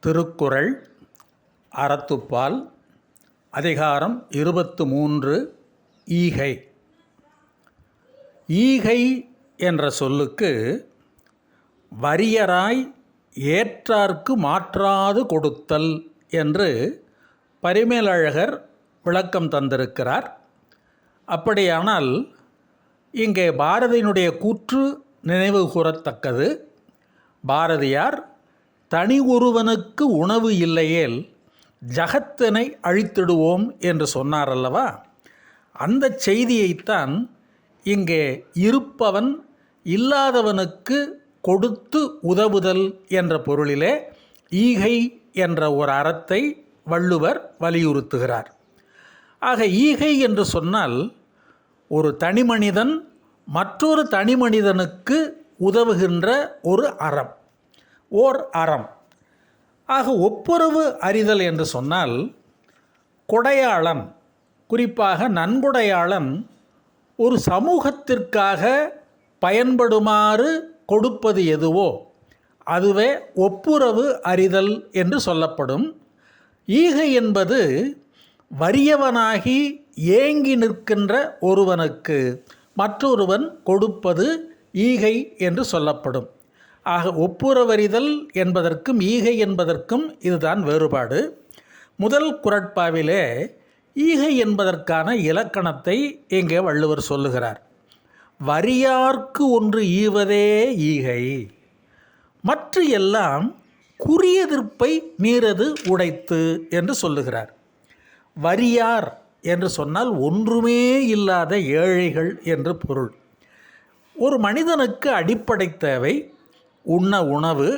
திருக்குறள் அறத்துப்பால் அதிகாரம் இருபத்து மூன்று ஈகை. ஈகை என்ற சொல்லுக்கு வரியராய் ஏற்றார்க்கு மாற்றாது கொடுத்தல் என்று பரிமேலழகர் விளக்கம் தந்திருக்கிறார். அப்படியானால் இங்கே பாரதியினுடைய கூற்று நினைவு கூறத்தக்கது. பாரதியார் தனி ஒருவனுக்கு உணவு இல்லையேல் ஜகத்தினை அழித்திடுவோம் என்று சொன்னார் அல்லவா அந்த செய்தியைத்தான் இங்கே இருப்பவன் இல்லாதவனுக்கு கொடுத்து உதவுதல் என்ற பொருளிலே ஈகை என்ற ஒரு அறத்தை வள்ளுவர் வலியுறுத்துகிறார். ஆக ஈகை என்று சொன்னால் ஒரு தனிமனிதன் மற்றொரு தனிமனிதனுக்கு உதவுகின்ற ஒரு அறம். ஓர் அறம். ஆக ஒப்புரவு அறிதல் என்று சொன்னால் கொடையாளன் குறிப்பாக நன்கொடையாளன் ஒரு சமூகத்திற்காக பயன்படுமாறு கொடுப்பது எதுவோ அதுவே ஒப்புரவு அறிதல் என்று சொல்லப்படும். ஈகை என்பது வறியவனாகி ஏங்கி நிற்கின்ற ஒருவனுக்கு மற்றொருவன் கொடுப்பது ஈகை என்று சொல்லப்படும். ஆக ஒப்புரவறிதல் என்பதற்கும் ஈகை என்பதற்கும் இதுதான் வேறுபாடு. முதல் குரட்பாவிலே ஈகை என்பதற்கான இலக்கணத்தை இங்கே வள்ளுவர் சொல்லுகிறார். வரியார்க்கு ஒன்று ஈவதே ஈகை. மற்ற எல்லாம் குறியெதிர்ப்பை நீரது உடைத்து என்று சொல்லுகிறார். வரியார் என்று சொன்னால் ஒன்றுமே இல்லாத ஏழைகள் என்று பொருள். ஒரு மனிதனுக்கு அடிப்படை தேவை உண்ண உணவு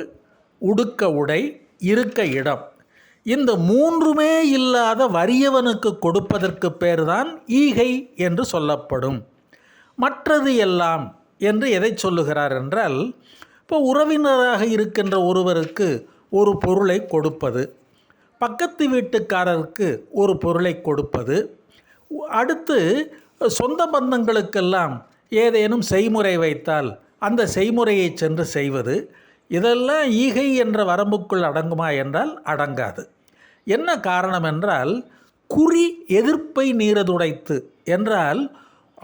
உடுக்க உடை இருக்க இடம். இந்த மூன்றுமே இல்லாத வறியவனுக்கு கொடுப்பதற்கு பேர்தான் ஈகை என்று சொல்லப்படும். மற்றது எல்லாம் என்று எதை சொல்லுகிறார் என்றால் இப்போ உறவினராக இருக்கின்ற ஒருவருக்கு ஒரு பொருளை கொடுப்பது பக்கத்து வீட்டுக்காரருக்கு ஒரு பொருளை கொடுப்பது அடுத்து சொந்த பந்தங்களுக்கெல்லாம் ஏதேனும் செய்முறை வைத்தால் அந்த செய்முறையை சென்று செய்வது இதெல்லாம் ஈகை என்ற வரம்புக்குள் அடங்குமா என்றால் அடங்காது. என்ன காரணம் என்றால் குறி எதிர்ப்பை நீரதுடைத்து என்றால்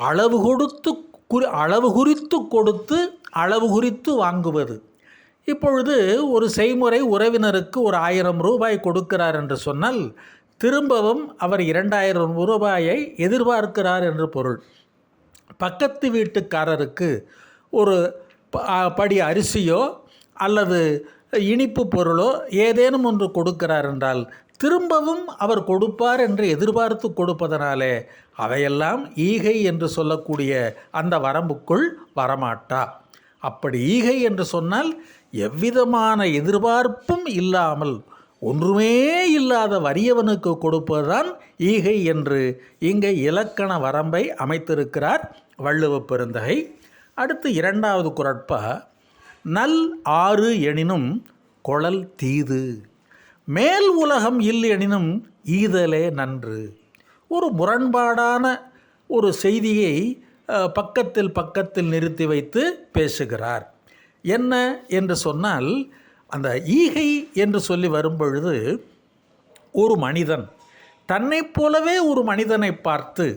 அளவு கொடுத்து குறி அளவு குறித்து கொடுத்து அளவு குறித்து வாங்குவது. இப்பொழுது ஒரு செய்முறை உறவினருக்கு ஒரு ஆயிரம் ரூபாய் கொடுக்கிறார் என்று சொன்னால் திரும்பவும் அவர் இரண்டாயிரம் ரூபாயை எதிர்பார்க்கிறார் என்று பொருள். பக்கத்து வீட்டுக்காரருக்கு ஒரு படி அரிசியோ அல்லது இனிப்பு பொருளோ ஏதேனும் ஒன்று கொடுக்கிறார் என்றால் திரும்பவும் அவர் கொடுப்பார் என்று எதிர்பார்த்து கொடுப்பதனாலே அவையெல்லாம் ஈகை என்று சொல்லக்கூடிய அந்த வரம்புக்குள் வரமாட்டா. அப்படி ஈகை என்று சொன்னால் எவ்விதமான எதிர்பார்ப்பும் இல்லாமல் ஒன்றுமே இல்லாத வறியவனுக்கு கொடுப்பதுதான் ஈகை என்று இங்கே இலக்கண வரம்பை அமைத்திருக்கிறார் வள்ளுவ பெருந்தகை. அடுத்து இரண்டாவது குரட்பா நல் ஆறு எனினும் கொழல் தீது. மேல் உலகம் இல் எனினும் ஈதலே நன்று. ஒரு முரண்பாடான ஒரு செய்தியை பக்கத்தில் பக்கத்தில் நிறுத்தி வைத்து பேசுகிறார். என்ன என்று சொன்னால் அந்த ஈகை என்று சொல்லி வரும்பொழுது ஒரு மனிதன் தன்னைப் போலவே ஒரு மனிதனை பார்த்து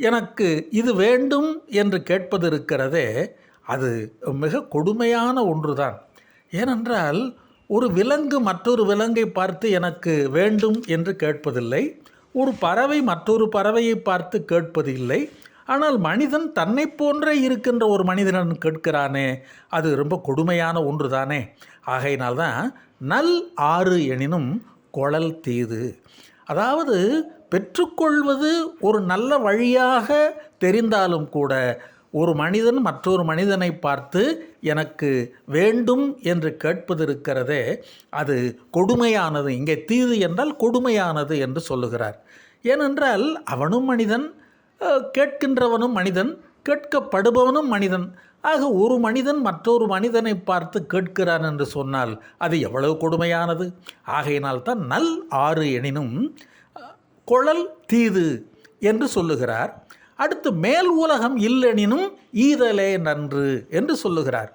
எனக்கு இது வேண்டும் என்று கேட்பது இருக்கிறதே அது மிக கொடுமையான ஒன்றுதான். ஏனென்றால் ஒரு விலங்கு மற்றொரு விலங்கை பார்த்து எனக்கு வேண்டும் என்று கேட்பதில்லை ஒரு பறவை மற்றொரு பறவையை பார்த்து கேட்பது இல்லை ஆனால் மனிதன் தன்னை போன்றே இருக்கின்ற ஒரு மனிதனன் கேட்கிறானே அது ரொம்ப கொடுமையான ஒன்று தானே ஆகையினால்தான் நல் ஆறு எனினும் குழல் தீது. அதாவது பெற்றுக்கொள்வது ஒரு நல்ல வழியாக தெரிந்தாலும் கூட ஒரு மனிதன் மற்றொரு மனிதனை பார்த்து எனக்கு வேண்டும் என்று கேட்பது இருக்கிறதே அது கொடுமையானது. இங்கே தீது என்றால் கொடுமையானது என்று சொல்லுகிறார். ஏனென்றால் அவனும் மனிதன் கேட்கின்றவனும் மனிதன் கேட்கப்படுபவனும் மனிதன். ஆக ஒரு மனிதன் மற்றொரு மனிதனை பார்த்து கேட்கிறான் என்று சொன்னால் அது எவ்வளவு கொடுமையானது? ஆகையினால் தான் நல் ஆறு எனினும் குழல் தீது என்று சொல்லுகிறார். அடுத்து மேல் உலகம் இல்லெனினும் ஈதலே நன்று என்று சொல்லுகிறார்.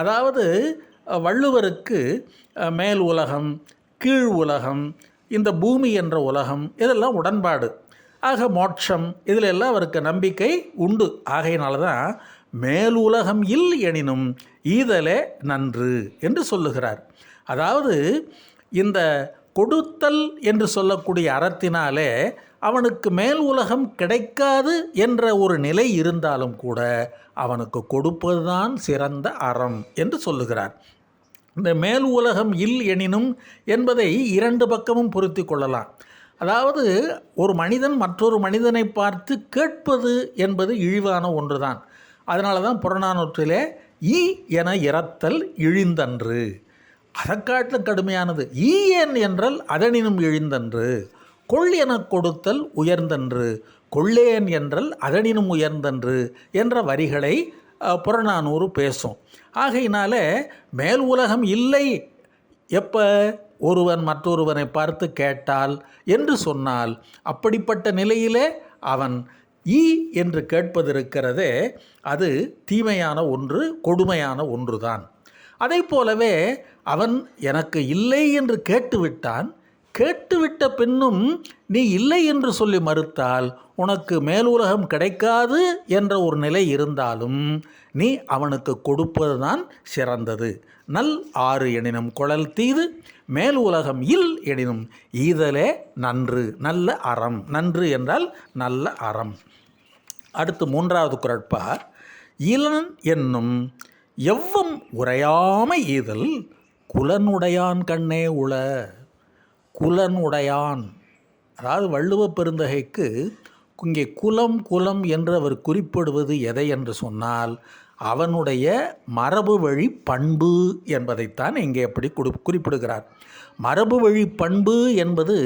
அதாவது வள்ளுவருக்கு மேல் உலகம் கீழ் உலகம் இந்த பூமி என்ற உலகம் இதெல்லாம் உடன்பாடு. ஆக மோட்சம் இதில் எல்லாம் அவருக்கு நம்பிக்கை உண்டு. ஆகையினால தான் மேல் உலகம் இல் எனினும் ஈதலே நன்று என்று சொல்லுகிறார். அதாவது இந்த கொடுத்தல் என்று சொல்லக்கூடிய அறத்தினாலே அவனுக்கு மேல் உலகம் கிடைக்காது என்ற ஒரு நிலை இருந்தாலும் கூட அவனுக்கு கொடுப்பதுதான் சிறந்த அறம் என்று சொல்லுகிறார். இந்த மேல் உலகம் இல் எனினும் என்பதை இரண்டு பக்கமும் பொருத்தி கொள்ளலாம். அதாவது ஒரு மனிதன் மற்றொரு மனிதனை பார்த்து கேட்பது என்பது இழிவான ஒன்றுதான். அதனால தான் புறநானூற்றிலே ஈ என இறத்தல் இழிந்தன்று. அறக்காட்டில் கடுமையானது. ஈயன் என்றால் அதனினும் இழிந்தன்று கொள் எனக் கொடுத்தல் உயர்ந்தன்று. கொள்ளேன் என்றால் அதனினும் உயர்ந்தன்று என்ற வரிகளை புறநானூறு பேசும். ஆகையினால மேல் உலகம் இல்லை. எப்போ? ஒருவன் மற்றொருவனை பார்த்து கேட்டால் என்று சொன்னால். அப்படிப்பட்ட நிலையிலே அவன் ஈ என்று கேட்பதிருக்கிறதே அது தீமையான ஒன்று கொடுமையான ஒன்றுதான். அதை போலவே அவன் எனக்கு இல்லை என்று கேட்டுவிட்டான். கேட்டுவிட்ட பின்னும் நீ இல்லை என்று சொல்லி மறுத்தால் உனக்கு மேலுலகம் கிடைக்காது என்ற ஒரு நிலை இருந்தாலும் நீ அவனுக்கு கொடுப்பதுதான் சிறந்தது. நல் ஆறு எனினும் குழல் தீது மேல் உலகம் இல் எனினும் ஈதலே நன்று நல்ல அறம். நன்று என்றால் நல்ல அறம். அடுத்து மூன்றாவது குரட்பா இளன் என்னும் எவ்வம் உரையாம ஈதல் குலனுடையான் கண்ணே உள குலனுடையான். அதாவது வள்ளுவ பெருந்தகைக்கு இங்கே குலம் குலம் என்று அவர் குறிப்பிடுவது எதை என்று சொன்னால் அவனுடைய மரபு வழி பண்பு என்பதைத்தான் இங்கே அப்படி குடு குறிப்பிடுகிறார். மரபு வழி பண்பு என்பது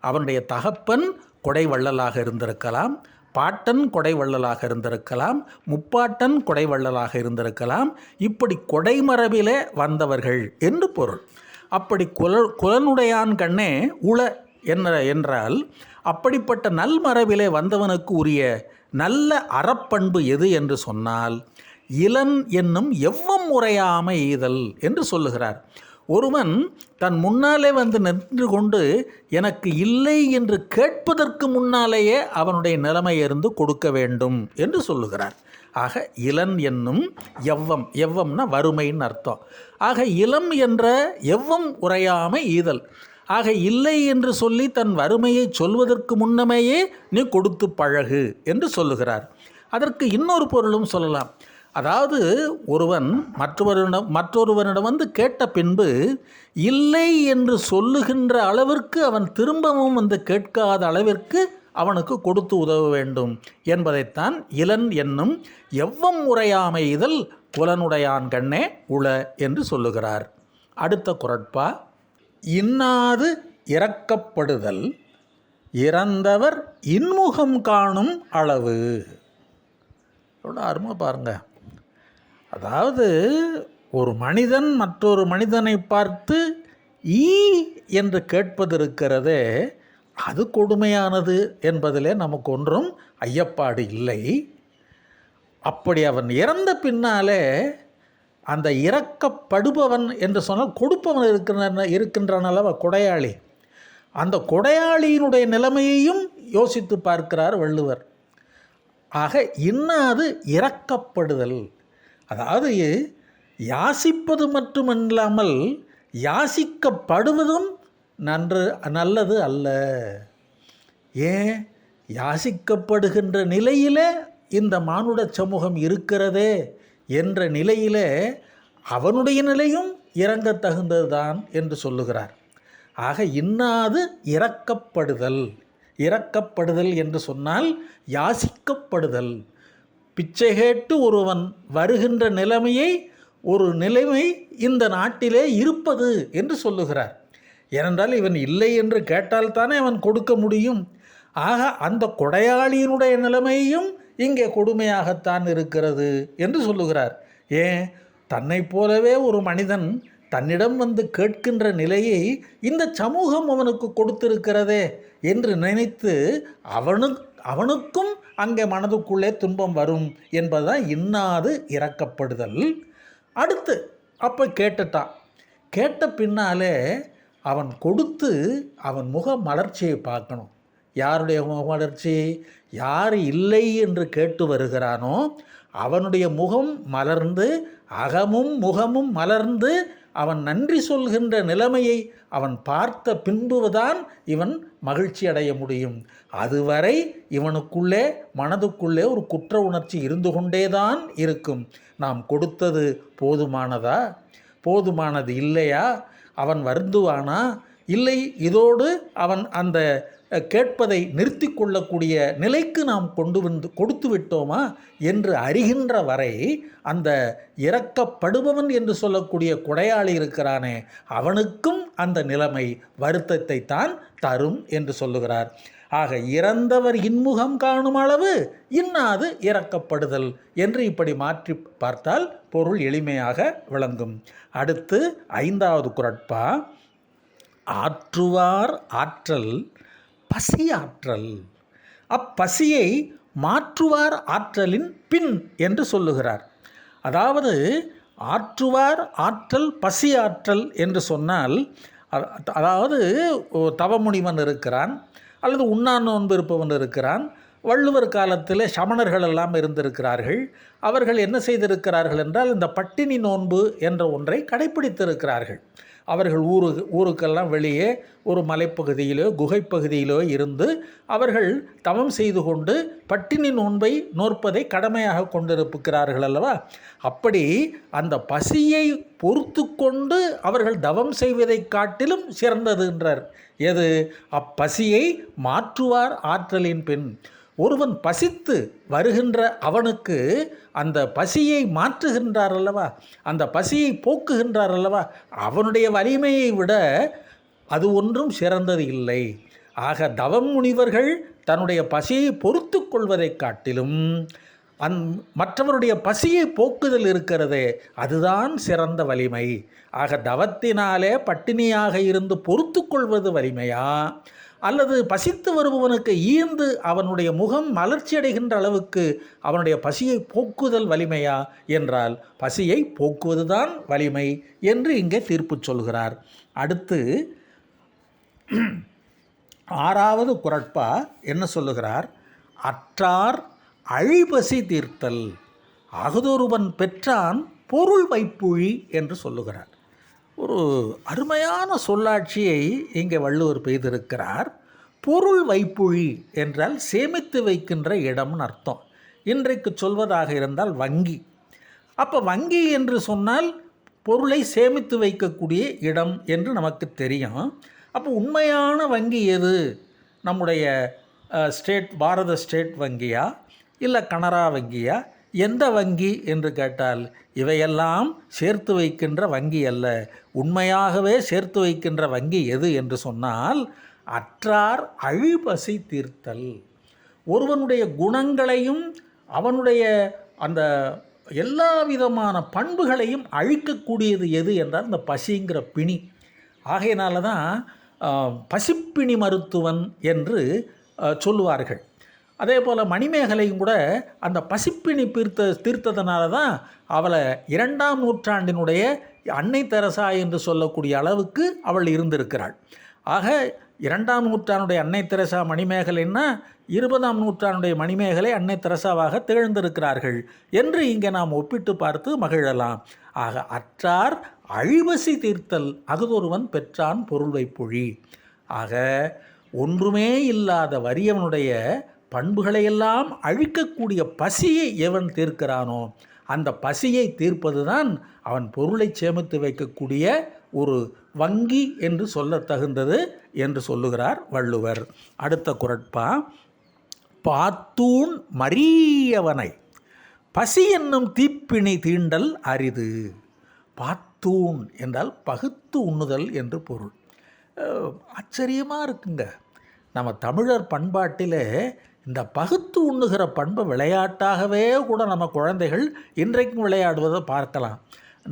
அவனுடைய தகப்பன் கொடை வள்ளலாக இருந்திருக்கலாம் பாட்டன் கொடைவள்ளலாக இருந்திருக்கலாம் முப்பாட்டன் கொடைவள்ளலாக இருந்திருக்கலாம். இப்படி கொடைமரபிலே வந்தவர்கள் என்று பொருள். அப்படி குல குலனுடையான் கண்ணே உள என்ற என்றால் அப்படிப்பட்ட நல்மரபிலே வந்தவனுக்கு உரிய நல்ல அறப்பண்பு எது என்று சொன்னால் இளன் என்னும் எவ்வம் முறையாமை ஈதல் என்று சொல்லுகிறார். ஒருவன் தன் முன்னாலே வந்து நின்று கொண்டு எனக்கு இல்லை என்று கேட்பதற்கு முன்னாலேயே அவனுடைய நிலைமையிருந்து கொடுக்க வேண்டும் என்று சொல்லுகிறார். ஆக இளன் என்னும் எவ்வம் எவ்வம்னா வறுமைன்னு அர்த்தம். ஆக இளம் என்ற எவ்வம் உரையாமை ஈதல். ஆக இல்லை என்று சொல்லி தன் வறுமையை சொல்வதற்கு முன்னமேயே நீ கொடுத்து பழகு என்று சொல்லுகிறார். அதற்கு இன்னொரு பொருளும் சொல்லலாம். அதாவது ஒருவன் மற்றொருவனிடம் மற்றொருவனிடம் வந்து கேட்ட பின்பு இல்லை என்று சொல்லுகின்ற அளவிற்கு அவன் திரும்பவும் வந்து கேட்காத அளவிற்கு அவனுக்கு கொடுத்து உதவ வேண்டும். என்பதைத்தான் இளன் என்னும் எவ்வம் உரையாமை இதழ் புலனுடையான் கண்ணே உள என்று சொல்லுகிறார். அடுத்த குரட்பா இன்னாது இறக்கப்படுதல் இறந்தவர் இன்முகம் காணும் அளவு. எவ்வளோ அருமை பாருங்கள் அதாவது ஒரு மனிதன் மற்றொரு மனிதனை பார்த்து ஈ என்று கேட்பது இருக்கிறதே அது கொடுமையானது என்பதிலே நமக்கு ஒன்றும் ஐயப்பாடு இல்லை. அப்படி அவன் இறந்த பின்னாலே அந்த இறக்கப்படுபவன் என்று சொன்னால் கொடுப்பவன் இருக்கின்ற இருக்கின்றான் அல்லவா கொடையாளி. அந்த கொடையாளியினுடைய நிலைமையையும் யோசித்து பார்க்கிறார் வள்ளுவர். ஆக இன்னாது இறக்கப்படுதல். அதாவது யாசிப்பது மட்டுமல்லாமல் யாசிக்கப்படுவதும் நன்று நல்லது அல்ல. ஏன்? யாசிக்கப்படுகின்ற நிலையிலே இந்த மானுட சமூகம் இருக்கிறதே என்ற நிலையிலே அவனுடைய நிலையும் இறங்கத் தகுந்ததுதான் என்று சொல்லுகிறார். ஆக இன்னாது இறக்கப்படுதல் இறக்கப்படுதல் என்று சொன்னால் யாசிக்கப்படுதல். பிச்சை கேட்டு ஒருவன் வருகின்ற நிலைமையை ஒரு நிலைமை இந்த நாட்டிலே இருப்பது என்று சொல்லுகிறார். ஏனென்றால் இவன் இல்லை என்று கேட்டால்தானே அவன் கொடுக்க முடியும். ஆக அந்த கொடையாளியினுடைய நிலைமையும் இங்கே கொடுமையாகத்தான் இருக்கிறது என்று சொல்லுகிறார். ஏன்? தன்னைப் போலவே ஒரு மனிதன் தன்னிடம் வந்து கேட்கின்ற நிலையை இந்த சமூகம் அவனுக்கு கொடுத்திருக்கிறதே என்று நினைத்து அவனு அவனுக்கும் அங்கே மனதுக்குள்ளே துன்பம் வரும் என்பதுதான் இன்னாது இறக்கப்படுதல். அடுத்து அப்போ கேட்டுட்டான். கேட்ட பின்னாலே அவன் கொடுத்து அவன் முக மலர்ச்சியை பார்க்கணும். யாருடைய முக மலர்ச்சி? யார் இல்லை என்று கேட்டு வருகிறானோ அவனுடைய முகம் மலர்ந்து அகமும் முகமும் மலர்ந்து அவன் நன்றி சொல்கின்ற நிலைமையை அவன் பார்த்த பின்புதான் இவன் மகிழ்ச்சி அடைய முடியும். அதுவரை இவனுக்குள்ளே மனதுக்குள்ளே ஒரு குற்ற உணர்ச்சி இருந்து கொண்டேதான் இருக்கும். நாம் கொடுத்தது போதுமானதா? போதுமானது இல்லையா? அவன் வருந்துவானா? இல்லை இதோடு அவன் அந்த கேட்பதை நிறுத்தி கொள்ளக்கூடிய நிலைக்கு நாம் கொண்டு வந்து கொடுத்து விட்டோமா என்று அறிகின்ற வரை அந்த இறக்கப்படுபவன் என்று சொல்லக்கூடிய கொடையாளி இருக்கிறானே அவனுக்கும் அந்த நிலைமை வருத்தத்தை தான் தரும் என்று சொல்லுகிறார். ஆக இறந்தவர் இன்முகம் காணும் அளவு இன்னாது இறக்கப்படுதல் என்று இப்படி மாற்றி பார்த்தால் பொருள் எளிமையாக விளங்கும். அடுத்து ஐந்தாவது குரட்பா ஆற்றுவார் ஆற்றல் பசி ஆற்றல் அப்பசியை மாற்றுவார் ஆற்றலின் பின் என்று சொல்லுகிறார். அதாவது ஆற்றுவார் ஆற்றல் பசி ஆற்றல் என்று சொன்னால் அதாவது தவமுனிவன் இருக்கிறான் அல்லது உண்ணா நோன்பு இருப்பவன் இருக்கிறான் வள்ளுவர் காலத்தில் சமணர்கள் எல்லாம் இருந்திருக்கிறார்கள். அவர்கள் என்ன செய்திருக்கிறார்கள் என்றால் இந்த பட்டினி நோன்பு என்ற ஒன்றை கடைப்பிடித்திருக்கிறார்கள். அவர்கள் ஊரு ஊருக்கெல்லாம் வெளியே ஒரு மலைப்பகுதியிலோ குகைப்பகுதியிலோ இருந்து அவர்கள் தவம் செய்து கொண்டு பட்டினி நோன்பை நோற்பதை கடமையாக கொண்டிருப்புக்கிறார்கள் அல்லவா? அப்படி அந்த பசியை பொறுத்து கொண்டு அவர்கள் தவம் செய்வதைக் காட்டிலும் சிறந்தது என்றார். எது? அப்பசியை மாற்றுவார் ஆற்றலின் பின். ஒருவன் பசித்து வருகின்ற அவனுக்கு அந்த பசியை மாற்றுகின்றார் அல்லவா? அந்த பசியை போக்குகின்றார் அல்லவா? அவனுடைய வலிமையை விட அது ஒன்றும் சிறந்தது இல்லை. ஆக தவம் முனிவர்கள் தன்னுடைய பசியை பொறுத்து கொள்வதைக் காட்டிலும் அந் மற்றவருடைய பசியை போக்குதல் இருக்கிறதே அதுதான் சிறந்த வலிமை. ஆக தவத்தினாலே பட்டினியாக இருந்து பொறுத்து கொள்வது வலிமையா? அல்லது பசித்து வருபவனுக்கு ஈர்ந்து அவனுடைய முகம் மலர்ச்சி அடைகின்ற அளவுக்கு அவனுடைய பசியை போக்குதல் வலிமையா என்றால் பசியை போக்குவதுதான் வலிமை என்று இங்கே தீர்ப்பு சொல்கிறார். அடுத்து ஆறாவது குரட்பா என்ன சொல்லுகிறார்? அற்றார் அழிபசி தீர்த்தல் அகதொருவன் பெற்றான் பொருள் வைப்புழி என்று சொல்லுகிறார். ஒரு அருமையான சொல்லாட்சியை இங்கே வள்ளுவர் பெய்திருக்கிறார். பொருள் வைப்புழி என்றால் சேமித்து வைக்கின்ற இடம்னு அர்த்தம். இன்றைக்கு சொல்வதாக இருந்தால் வங்கி. அப்போ வங்கி என்று சொன்னால் பொருளை சேமித்து வைக்கக்கூடிய இடம் என்று நமக்கு தெரியும். அப்போ உண்மையான வங்கி எது? நம்முடைய ஸ்டேட் பாரத ஸ்டேட் வங்கியா? இல்லை கனரா வங்கியா? எந்த வங்கி என்று கேட்டால் இவையெல்லாம் சேர்த்து வைக்கின்ற வங்கி அல்ல. உண்மையாகவே சேர்த்து வைக்கின்ற வங்கி எது என்று சொன்னால் அற்றார் அழிபசை தீர்த்தல். ஒருவனுடைய குணங்களையும் அவனுடைய அந்த எல்லா விதமான பண்புகளையும் அழிக்கக்கூடியது எது என்றால் இந்த பசிங்கிற பிணி. ஆகையினால தான் பசிப்பிணி மருத்துவன் என்று சொல்லுவார்கள். அதே போல் மணிமேகலையும் கூட அந்த பசிப்பிணி தீர்த்த தீர்த்ததுனால தான் அவளை இரண்டாம் நூற்றாண்டினுடைய அன்னை தெரசா என்று சொல்லக்கூடிய அளவுக்கு அவள் இருந்திருக்கிறாள். ஆக இரண்டாம் நூற்றாண்டுடைய அன்னை தெரசா மணிமேகலைன்னா இருபதாம் நூற்றாண்டுடைய மணிமேகலை அன்னை தெரசாவாக திகழ்ந்திருக்கிறார்கள் என்று இங்கே நாம் ஒப்பிட்டு பார்த்து மகிழலாம். ஆக அற்றார் அழிவசி தீர்த்தல் அகுதொருவன் பெற்றான் பொருள் வைப்பொழி ஆக ஒன்றுமே இல்லாத வறியவனுடைய பண்புகளையெல்லாம் அழிக்கக்கூடிய பசியை எவன் தீர்க்கிறானோ அந்த பசியை தீர்ப்பதுதான் அவன் பொருளை சேமித்து வைக்கக்கூடிய ஒரு வங்கி என்று சொல்லத் தகுந்தது என்று சொல்லுகிறார் வள்ளுவர். அடுத்த குரட்பா பாத்தூன் மரியவனை பசி என்னும் தீப்பிணி தீண்டல் அரிது. பாத்தூன் என்றால் பகுத்து உண்ணுதல் என்று பொருள். ஆச்சரியமாக இருக்குங்க. நம்ம தமிழர் பண்பாட்டிலே இந்த பகுத்து உண்ணுகிற பண்பு விளையாட்டாகவே கூட நம்ம குழந்தைகள் இன்றைக்கும் விளையாடுவதை பார்க்கலாம்.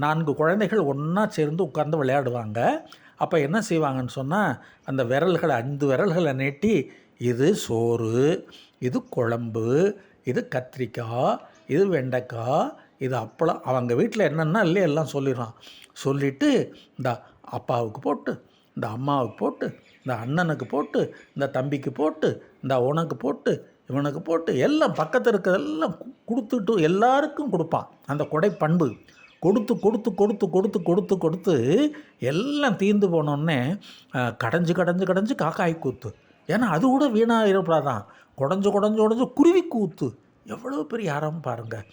நான்கு குழந்தைகள் ஒன்றா சேர்ந்து உட்கார்ந்து விளையாடுவாங்க. அப்போ என்ன செய்வாங்கன்னு சொன்னால் அந்த விரல்களை ஐந்து விரல்களை நீட்டி இது சோறு இது குழம்பு இது கத்திரிக்காய் இது வெண்டைக்காய் இது அப்பளம். அவங்க வீட்டில் என்னென்னா இல்லை எல்லாம் சொல்லிடுறான். சொல்லிவிட்டு இந்த அப்பாவுக்கு போட்டு இந்த அம்மாவுக்கு போட்டு இந்த அண்ணனுக்கு போட்டு இந்த தம்பிக்கு போட்டு இந்த உனக்கு போட்டு இவனுக்கு போட்டு எல்லாம் பக்கத்தில் இருக்கிறதெல்லாம் கொடுத்துட்டு எல்லாருக்கும் கொடுப்பான். அந்த கொடை பண்பு. கொடுத்து கொடுத்து கொடுத்து கொடுத்து கொடுத்து கொடுத்து எல்லாம் தீர்ந்து போனோடனே அஹ், கடைஞ்சு கடைஞ்சு கடைஞ்சு காக்காய் கூத்து. ஏன்னா அது கூட வீணாக இருப்பதாதான் குடஞ்சு குடஞ்சு குடஞ்சு குருவி கூத்து. எவ்வளோ பெரிய அறம் பாருங்கள்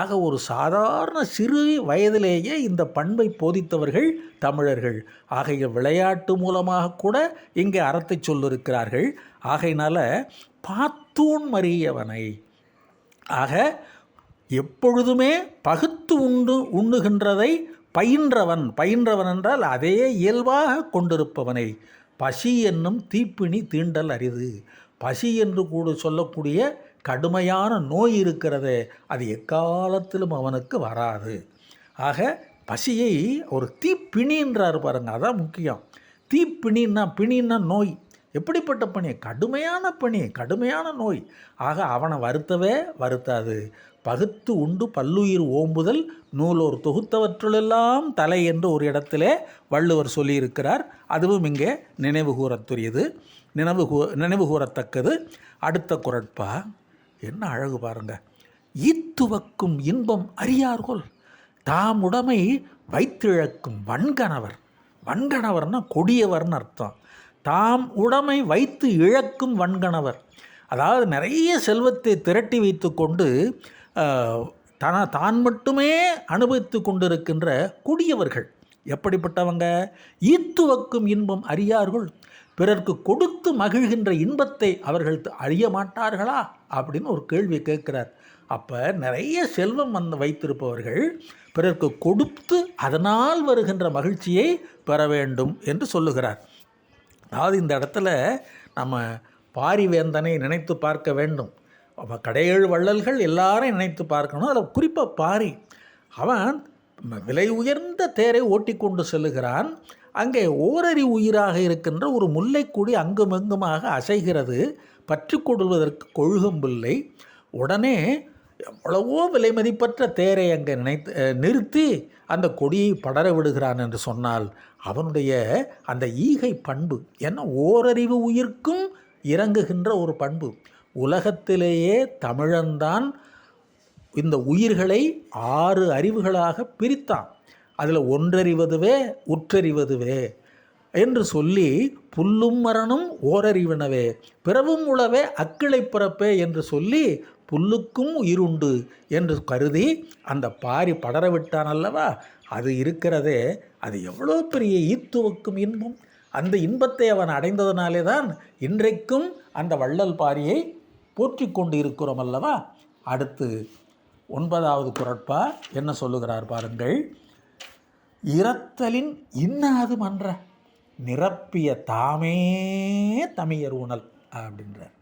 ஆக ஒரு சாதாரண சிறு வயதிலேயே இந்த பண்பை போதித்தவர்கள் தமிழர்கள். ஆகைய விளையாட்டு மூலமாக கூட இங்கே அறத்தை சொல்லிருக்கிறார்கள். ஆகையினால பாத்தூன் மறியவனை ஆக எப்பொழுதுமே பகுத்து உண்டு உண்ணுகின்றதை பயின்றவன். பயின்றவன் என்றால் அதே இயல்பாக கொண்டிருப்பவனை. பசி என்னும் தீப்பிணி தீண்டல் அரிது. பசி என்று கூட சொல்லக்கூடிய கடுமையான நோய் இருக்கிறதே அது எக்காலத்திலும் அவனுக்கு வராது. ஆக பசியை ஒரு தீப்பிணின்றார் பாருங்க அதான் முக்கியம். தீப்பிணின்னா பிணின்னா நோய். எப்படிப்பட்ட பணி? கடுமையான பணி கடுமையான நோய். ஆக அவனை வருத்தவே வருத்தாது. பகுத்து உண்டு பல்லுயிர் ஓம்புதல் நூலோர் தொகுத்தவற்றுளெல்லாம் தலை என்று ஒரு இடத்திலே வள்ளுவர் சொல்லியிருக்கிறார். அதுவும் இங்கே நினைவு கூறத்துரியது. நினைவு கூ நினைவு கூறத்தக்கது. அடுத்த குரட்பா? என்ன அழகு பாருங்க. ஈத்துவக்கும் இன்பம் அறியார்கொள் தாம் உடமை வைத்திழக்கும் வன்கணவர். வன்கணவர்னா கொடியவர்னு அர்த்தம். தாம் உடமை வைத்து இழக்கும் வன்கணவர். அதாவது நிறைய செல்வத்தை திரட்டி வைத்து கொண்டு தன தான் மட்டுமே அனுபவித்து கொண்டிருக்கின்ற கொடியவர்கள். எப்படிப்பட்டவங்க? ஈத்துவக்கும் இன்பம் அறியார்கள் பிறர்க்கு கொடுத்து மகிழ்கின்ற இன்பத்தை அவர்கள் அறிய மாட்டார்களா? அப்படின்னு ஒரு கேள்வி கேட்குறார். அப்போ நிறைய செல்வம் வந்து வைத்திருப்பவர்கள் பிறர்க்கு கொடுத்து அதனால் வருகின்ற மகிழ்ச்சியை பெற வேண்டும் என்று சொல்லுகிறார். அதாவது இந்த இடத்துல நம்ம பாரிவேந்தனை நினைத்து பார்க்க வேண்டும். அப்போ கடையேழு வள்ளல்கள் எல்லாரும் நினைத்து பார்க்கணும். அதில் குறிப்பாக பாரி அவன் விலை உயர்ந்த தேரை ஓட்டிக்கொண்டு செல்லுகிறான். அங்கே ஓரறி உயிராக இருக்கின்ற ஒரு முல்லைக்குடி அங்குமெங்குமாக அசைகிறது. பற்றி கொள்வதற்கு கொழுகம்பில்லை உடனே எவ்வளவோ விலை மதிப்பற்ற தேரை அங்கே நினைத்து நிறுத்தி அந்த கொடியை படர விடுகிறான் என்று சொன்னால் அவனுடைய அந்த ஈகை பண்பு ஏன்னா ஓரறிவு உயிர்க்கும் இறங்குகின்ற ஒரு பண்பு. உலகத்திலேயே தமிழன்தான் இந்த உயிர்களை ஆறு அறிவுகளாக பிரித்தான். அதில் ஒன்றறிவதுவே உற்றறிவதுவே என்று சொல்லி புல்லும் மரணும் ஓரறிவினவே பிறவும் உளவே அக்கிளை பிறப்பே என்று சொல்லி புல்லுக்கும் உயிருண்டு என்று கருதி அந்த பாரி படர விட்டான் அல்லவா? அது இருக்கிறதே அது எவ்வளோ பெரிய ஈத்துவக்கும் இன்பம். அந்த இன்பத்தை அவன் அடைந்ததனாலே தான் இன்றைக்கும் அந்த வள்ளல் பாரியை போற்றி கொண்டு இருக்கிறோம் அல்லவா? அடுத்து ஒன்பதாவது குரட்பா என்ன சொல்லுகிறார் பாருங்கள். இரத்தலின் இன்னாது மன்ற நிரப்பிய தாமே தமியர் உணல் அப்படின்றார்.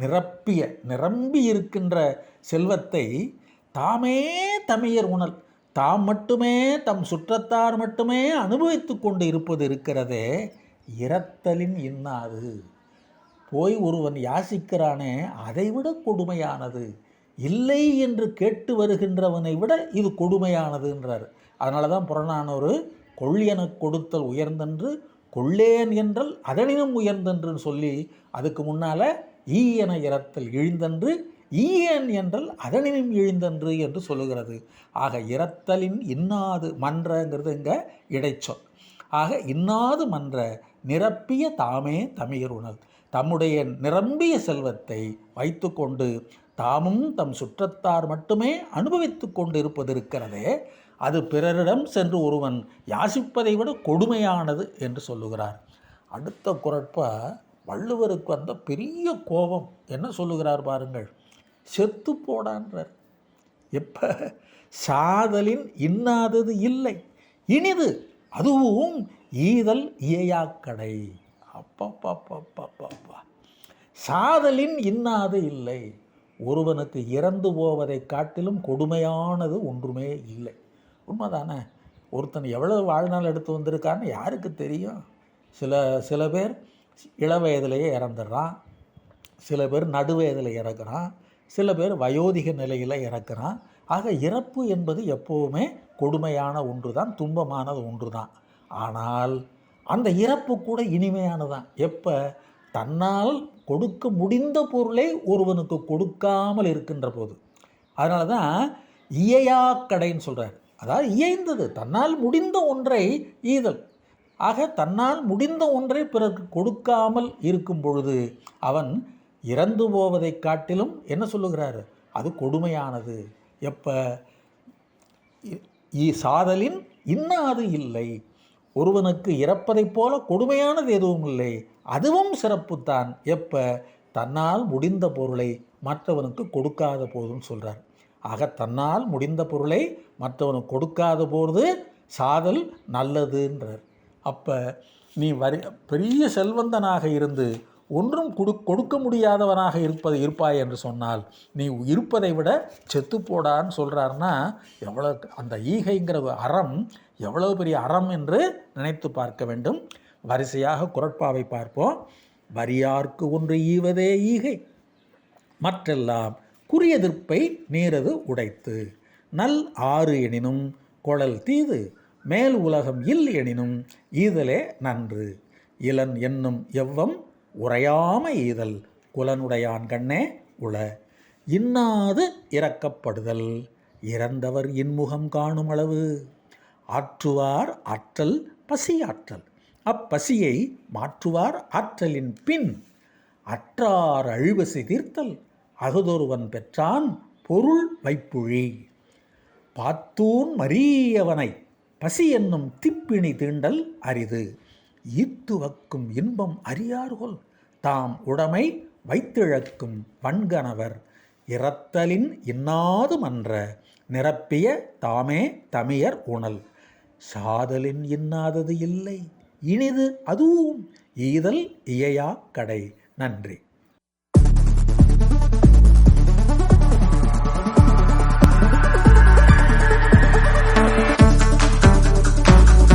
நிரப்பிய நிரம்பி இருக்கின்ற செல்வத்தை தாமே தமியர் உணல் தாம் மட்டுமே தம் சுற்றத்தார் மட்டுமே அனுபவித்து கொண்டு இருப்பது இருக்கிறதே இரத்தலின் இன்னாது. போய் ஒருவன் யாசிக்கிறானே அதைவிட கொடுமையானது. இல்லை என்று கேட்டு வருகின்றவனை விட இது கொடுமையானதுன்றார். அதனால தான் புறநானூறு கொள்ளியனக் கொடுத்தல் உயர்ந்தன்று கொள்ளேன் என்றால் அதனினும் உயர்ந்தன்றுன்னு சொல்லி அதுக்கு முன்னால் ஈ என இறத்தல் இழிந்தன்று ஈயன் என்றால் அதனினும் இழிந்தன்று என்று சொல்லுகிறது. ஆக இறத்தலின் இன்னாது மன்றங்கிறது இங்கே இடைச்சொல். ஆக இன்னாது மன்ற நிரப்பிய தாமே தமிழருணல் தம்முடைய நிரம்பிய செல்வத்தை வைத்துக்கொண்டு தாமும் தம் சுற்றத்தார் மட்டுமே அனுபவித்து கொண்டு இருப்பது இருக்கிறதே அது பிறரிடம் சென்று ஒருவன் யாசிப்பதை விட கொடுமையானது என்று சொல்லுகிறார். அடுத்த குரட்பா வள்ளுவருக்கு வந்த பெரிய கோபம் என்ன சொல்லுகிறார் பாருங்கள். செத்து போடான்றார். எப்போ? சாதலின் இன்னாதது இல்லை. இனிது அதுவும் ஈதல் இயையாக்கடை. அப்பப்பப்பப்பப்பா சாதலின் இன்னாது இல்லை. ஒருவனுக்கு இறந்து போவதை காட்டிலும் கொடுமையானது ஒன்றுமே இல்லை. உண்மைதானே? ஒருத்தன் எவ்வளவு வாழ்நாள் எடுத்து வந்திருக்கான்னு யாருக்கு தெரியும்? சில சில பேர் இள வயதிலேயே இறந்துடுறான். சில பேர் நடுவயதில் இறக்குறான். சில பேர் வயோதிக நிலையில் இறக்குறான். ஆக இறப்பு என்பது எப்போவுமே கொடுமையான ஒன்று தான் துன்பமானது ஒன்று தான் ஆனால் அந்த இறப்பு கூட இனிமையானதான். எப்போ? தன்னால் கொடுக்க முடிந்த பொருளை ஒருவனுக்கு கொடுக்காமல் இருக்கின்ற போது. அதனால தான் இயையா கடைன்னு சொல்கிறார் அதாவது இயைந்தது. தன்னால் முடிந்த ஒன்றை ஈதல். ஆக தன்னால் முடிந்த ஒன்றை பிறருக்கு கொடுக்காமல் இருக்கும் பொழுது அவன் இறந்து போவதைக் காட்டிலும் என்ன சொல்லுகிறாரு? அது கொடுமையானது. எப்போ? இ சாதலின் இன்னாது இல்லை. ஒருவனுக்கு இறப்பதைப் போல கொடுமையானது எதுவும் இல்லை. அதுவும் சிறப்புத்தான். எப்போ? தன்னால் முடிந்த பொருளை மற்றவனுக்கு கொடுக்காத போதும் சொல்கிறார் ஆக தன்னால் முடிந்த பொருளை மற்றவனுக்கு கொடுக்காத போது சாதல் நல்லதுன்றார். அப்போ நீ வரி பெரிய செல்வந்தனாக இருந்து ஒன்றும் கொடு கொடுக்க முடியாதவனாக இருப்பது இருப்பாய் என்று சொன்னால் நீ இருப்பதை விட செத்து போடான்னு சொல்கிறாருன்னா எவ்வளோ அந்த ஈகைங்கிற அறம் எவ்வளவு பெரிய அறம் என்று நினைத்து பார்க்க வேண்டும். வரிசையாக குரட்பாவை பார்ப்போம். வரியார்க்கு ஒன்று ஈவதே ஈகை. மற்றெல்லாம் குறியெதிர்ப்பை நீரது உடைத்து நல் ஆறு எனினும் குழல் தீது மேல் உலகம் இல் எனினும் ஈதலே நன்று. இளன் என்னும் எவ்வம் உறையாம ஈதல் குலனுடையான் கண்ணே உள. இன்னாது இறக்கப்படுதல் இறந்தவர் இன்முகம் காணும் அளவு. ஆற்றுவார் ஆற்றல் பசியாற்றல் அப்பசியை மாற்றுவார் ஆற்றலின் பின் அற்றார் அழிவசை தீர்த்தல் அகுதொருவன் பெற்றான் பொருள் வைப்புழி. பாத்தூன் மரியவனை பசி என்னும் திப்பிணி தீண்டல் அரிது. ஈத்துவக்கும் இன்பம் அறியார்கொல் தாம் உடைமை வைத்திழக்கும் வன்கணவர். இரத்தலின் இன்னாது மன்ற நிரப்பிய தாமே தமியர் உணல் சாதலின் இன்னாதது இல்லை இனிது அதுவும் ஈதல் இயையா கடை. நன்றி.